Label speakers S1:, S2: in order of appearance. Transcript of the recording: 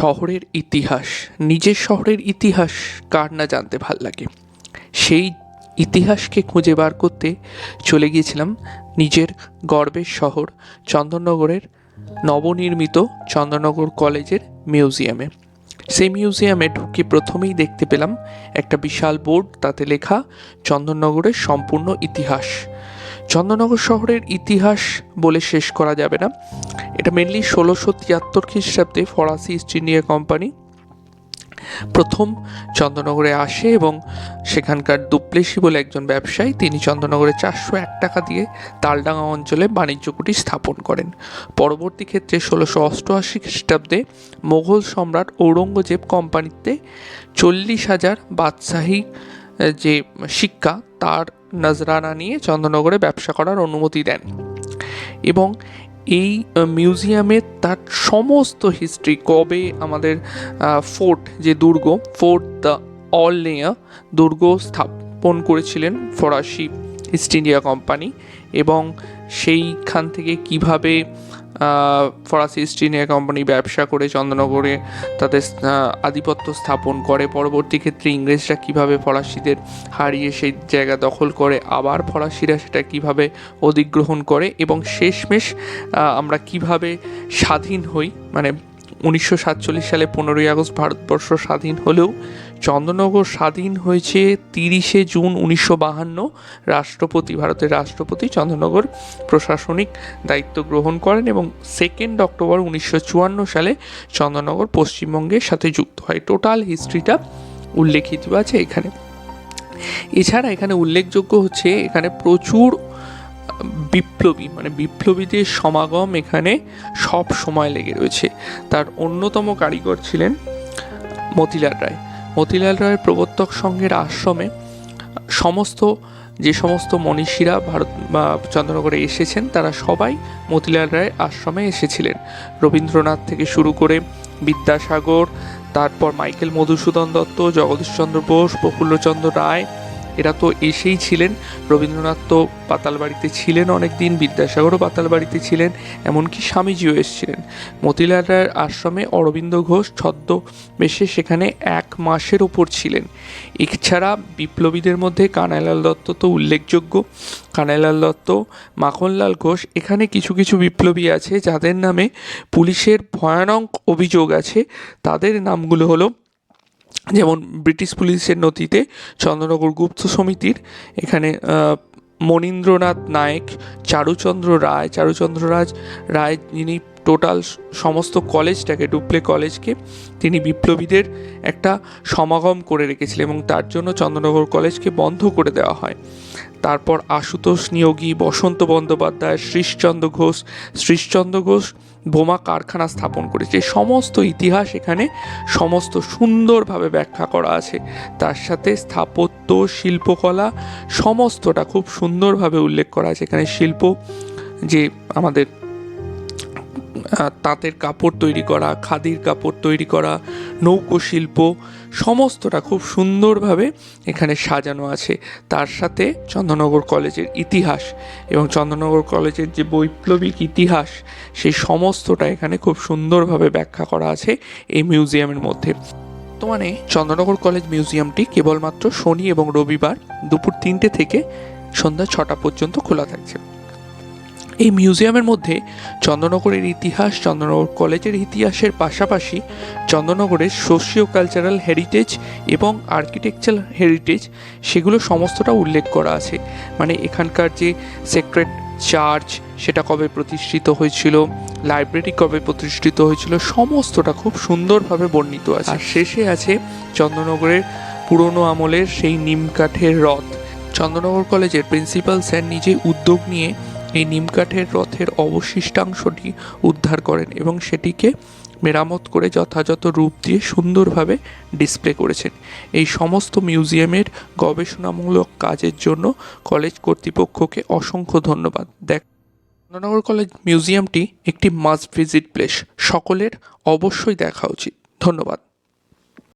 S1: শহরের ইতিহাস, নিজের শহরের ইতিহাস কার না জানতে ভালো লাগে? সেই ইতিহাসকে খুঁজে বার করতে চলে গিয়েছিলাম নিজের গর্বের শহর চন্দননগরের নবনির্মিত চন্দননগর কলেজের মিউজিয়ামে। সেই মিউজিয়ামে ঢুকে প্রথমেই দেখতে পেলাম একটা বিশাল বোর্ড, তাতে লেখা চন্দননগরের সম্পূর্ণ ইতিহাস। চন্দননগর শহরের ইতিহাস বলে শেষ করা যাবে না। এটা মেনলি ষোলোশো তিয়াত্তর খ্রিস্টাব্দে ফরাসি ইস্ট ইন্ডিয়া কোম্পানি প্রথম চন্দ্রনগরে আসে এবং সেখানকার দুপ্লেসি বলে একজন ব্যবসায়ী, তিনি চন্দ্রনগরে চারশো এক টাকা দিয়ে তালডাঙ্গা অঞ্চলে বাণিজ্য কুটি স্থাপন করেন। পরবর্তী ক্ষেত্রে ষোলোশো অষ্টআশি খ্রিস্টাব্দে মোগল সম্রাট ঔরঙ্গজেব কোম্পানিতে চল্লিশ হাজার বাদশাহী যে শিক্ষা, তার নজরানা নিয়ে চন্দ্রনগরে ব্যবসা করার অনুমতি দেন। এবং এই মিউজিয়ামে তার সমস্ত হিস্ট্রি, কবে আমাদের ফোর্ট, যে দুর্গ, ফোর্ট দ্য অল নেয়া দুর্গ স্থাপন করেছিলেন ফরাসি ইস্ট ইন্ডিয়া কোম্পানি এবং সেইখান থেকে কীভাবে ফরাসি ইস্ট ইন্ডিয়া কোম্পানি ব্যবসা করে চন্দ্রনগরে তাদের আধিপত্য স্থাপন করে। পরবর্তী ক্ষেত্রে ইংরেজরা কীভাবে ফরাসিদের হারিয়ে সেই জায়গা দখল করে, আবার ফরাসিরা সেটা কীভাবে অধিগ্রহণ করে এবং শেষমেশ আমরা কীভাবে স্বাধীন হই? মানে উনিশশো সাতচল্লিশ সালে পনেরোই আগস্ট ভারতবর্ষ স্বাধীন হলেও চন্দ্রনগর স্বাধীন হয়েছে তিরিশে জুন উনিশশো বাহান্ন। রাষ্ট্রপতি, ভারতের রাষ্ট্রপতি চন্দ্রনগর প্রশাসনিক দায়িত্ব গ্রহণ করেন এবং সেকেন্ড অক্টোবর উনিশশো চুয়ান্ন সালে চন্দ্রনগর পশ্চিমবঙ্গের সাথে যুক্ত হয়। টোটাল হিস্ট্রিটা উল্লেখিত আছে এখানে। এছাড়া এখানে উল্লেখযোগ্য হচ্ছে এখানে প্রচুর বিপ্লবী মানে বিপ্লবীদের সমাগম এখানে সব সময় লেগে রয়েছে। তার অন্যতম কারিগর ছিলেন মতিলাল রায়। মতিলাল রায়ের প্রবর্তক সংঘের আশ্রমে সমস্ত, যে সমস্ত মনীষীরা ভারত, বা চন্দ্রনগরে এসেছেন, তারা সবাই মতিলাল রায়ের আশ্রমে এসেছিলেন। রবীন্দ্রনাথ থেকে শুরু করে বিদ্যাসাগর, তারপর মাইকেল মধুসূদন দত্ত, জগদীশচন্দ্র বোস, প্রফুল্লচন্দ্র রায় এরা তো এসেই ছিলেন। রবীন্দ্রনাথ তো পাতালবাড়িতে ছিলেন অনেক দিন বিদ্যাসাগরও পাতালবাড়িতে ছিলেন, এমনকি স্বামীজিও এসেছিলেন। মতিলাল রায়ের আশ্রমে অরবিন্দ ঘোষ ছদ্ম বেশে সেখানে এক মাসের ওপর ছিলেন। এছাড়া বিপ্লবীদের মধ্যে কানাইলাল দত্ত তো উল্লেখযোগ্য। কানাইলাল দত্ত, মাখনলাল ঘোষ, এখানে কিছু কিছু বিপ্লবী আছে, যাদের নামে পুলিশের ভয়ানক অভিযোগ আছে। তাদের নামগুলো হলো যেমন ব্রিটিশ পুলিশের নথিতে চন্দ্রনগর গুপ্ত সমিতির এখানে মনীন্দ্রনাথ নায়েক, চারুচন্দ্র রায়, চারুচন্দ্র রাজ, রায় যিনি টোটাল সমস্ত কলেজটাকে, ডুপ্লে কলেজকে, তিনি বিপ্লবীদের একটা সমাগম করে রেখেছিলেন এবং তার জন্য চন্দ্রনগর কলেজকে বন্ধ করে দেওয়া হয়। তারপর আশুতোষ নিয়োগী বসন্ত বন্দ্যোপাধ্যায়, শ্রীশচন্দ্র ঘোষ শ্রীশচন্দ্র ঘোষ বোমা কারখানা স্থাপন করেছে। সমস্ত ইতিহাস এখানে সমস্ত সুন্দরভাবে ব্যাখ্যা করা আছে। তার সাথে স্থাপত্য, শিল্পকলা সমস্তটা খুব সুন্দরভাবে উল্লেখ করা আছে। এখানে শিল্প, যে আমাদের তাঁতের কাপড় তৈরি করা, খাদির কাপড় তৈরি করা, নৌকো শিল্প সমস্তটা খুব সুন্দরভাবে এখানে সাজানো আছে। তার সাথে চন্দ্রনগর কলেজের ইতিহাস এবং চন্দ্রনগর কলেজের যে বৈপ্লবিক ইতিহাস, সেই সমস্তটা এখানে খুব সুন্দরভাবে ব্যাখ্যা করা আছে এই মিউজিয়ামের মধ্যে। বর্তমানে চন্দ্রনগর কলেজ মিউজিয়ামটি কেবলমাত্র শনি এবং রবিবার দুপুর তিনটে থেকে সন্ধ্যা ছটা পর্যন্ত খোলা থাকছে। এই মিউজিয়ামের মধ্যে চন্দ্রনগরের ইতিহাস চন্দ্রনগর কলেজের ইতিহাসের পাশাপাশি চন্দ্রনগরের সোশিও কালচারাল হেরিটেজ এবং আর্কিটেকচারাল হেরিটেজ সেগুলো সমস্তটা উল্লেখ করা আছে। মানে এখানকার যে সেক্রেট চার্চ সেটা কবে প্রতিষ্ঠিত হয়েছিল লাইব্রেরি কবে প্রতিষ্ঠিত হয়েছিল, সমস্তটা খুব সুন্দরভাবে বর্ণিত আছে। আর শেষে আছে চন্দ্রনগরের পুরনো আমলের সেই নিম কাঠের রথ। চন্দ্রনগর কলেজের প্রিন্সিপাল স্যার নিজে উদ্যোগ নিয়ে এই নিমকাঠের রথের অবশিষ্টাংশটি উদ্ধার করেন এবং সেটিকে মেরামত করে যথাযথ রূপ দিয়ে সুন্দরভাবে ডিসপ্লে করেছেন। এই সমস্ত মিউজিয়ামের গবেষণামূলক কাজের জন্য কলেজ কর্তৃপক্ষকে অসংখ্য ধন্যবাদ। দেখ চন্দ্রনগর কলেজ মিউজিয়ামটি একটি মাস্ট ভিজিট প্লেস। সকলের অবশ্যই দেখা উচিত। ধন্যবাদ।